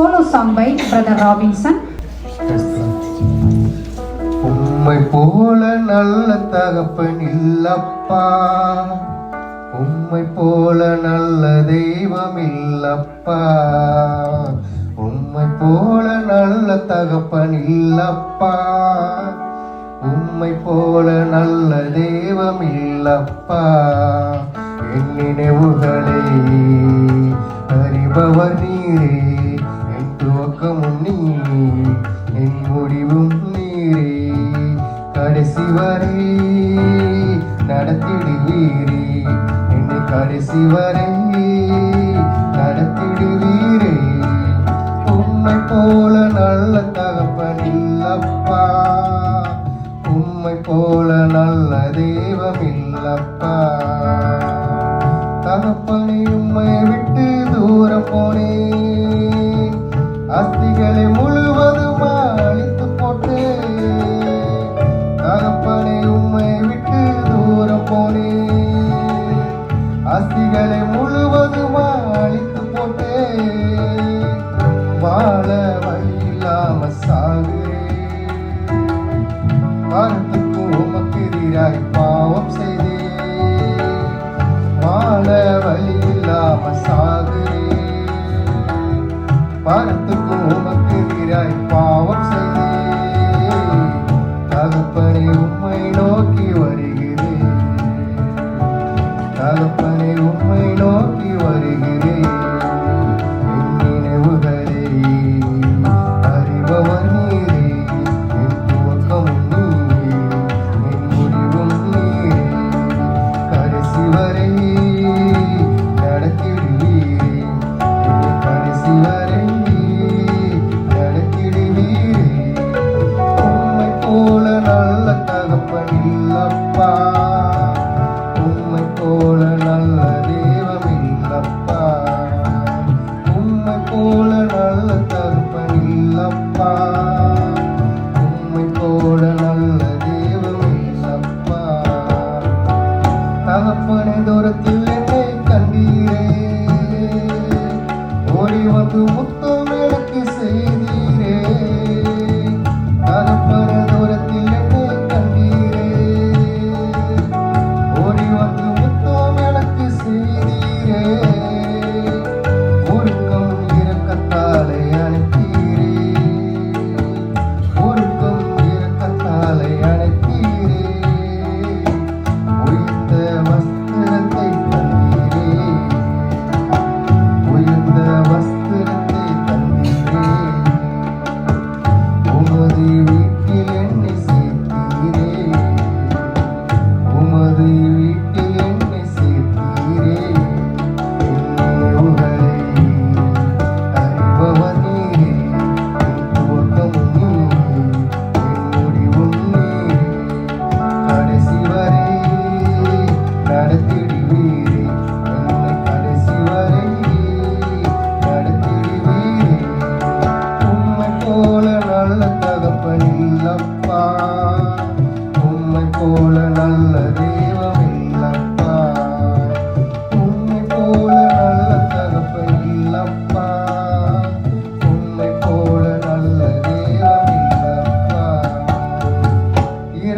Solo song by brother Robinson. உம்மை போல நல்ல தகப்பன் இல்லப்பா. உம்மை போல நல்ல தெய்வம் இல்லப்பா. உம்மை போல நல்ல தகப்பன் இல்லப்பா. உம்மை போல நல்ல தெய்வம் இல்லப்பா. என் நினைவுகளே கடைசி வரை நடத்திடுவீரே. என்னை கடைசி வரை நடத்திடுவீரே. உம்மை போல நல்ல தகப்பன் இல்லப்பா. உம்மை போல நல்ல தெய்வம் இல்லப்பா. தகப்பனை உம்மை அஸ்திகளை முழுவதும் அழித்து போட்டே வாழ வழி இல்லாம சாகுறேன். வாரத்துக்கும் உமக்கு எதிராய் பாவம் செய்தேன். வாழ வழி இல்லாம சாகுறேன். வாரத்துக்கும்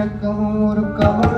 கரக்கமும் ஒரு கவனம்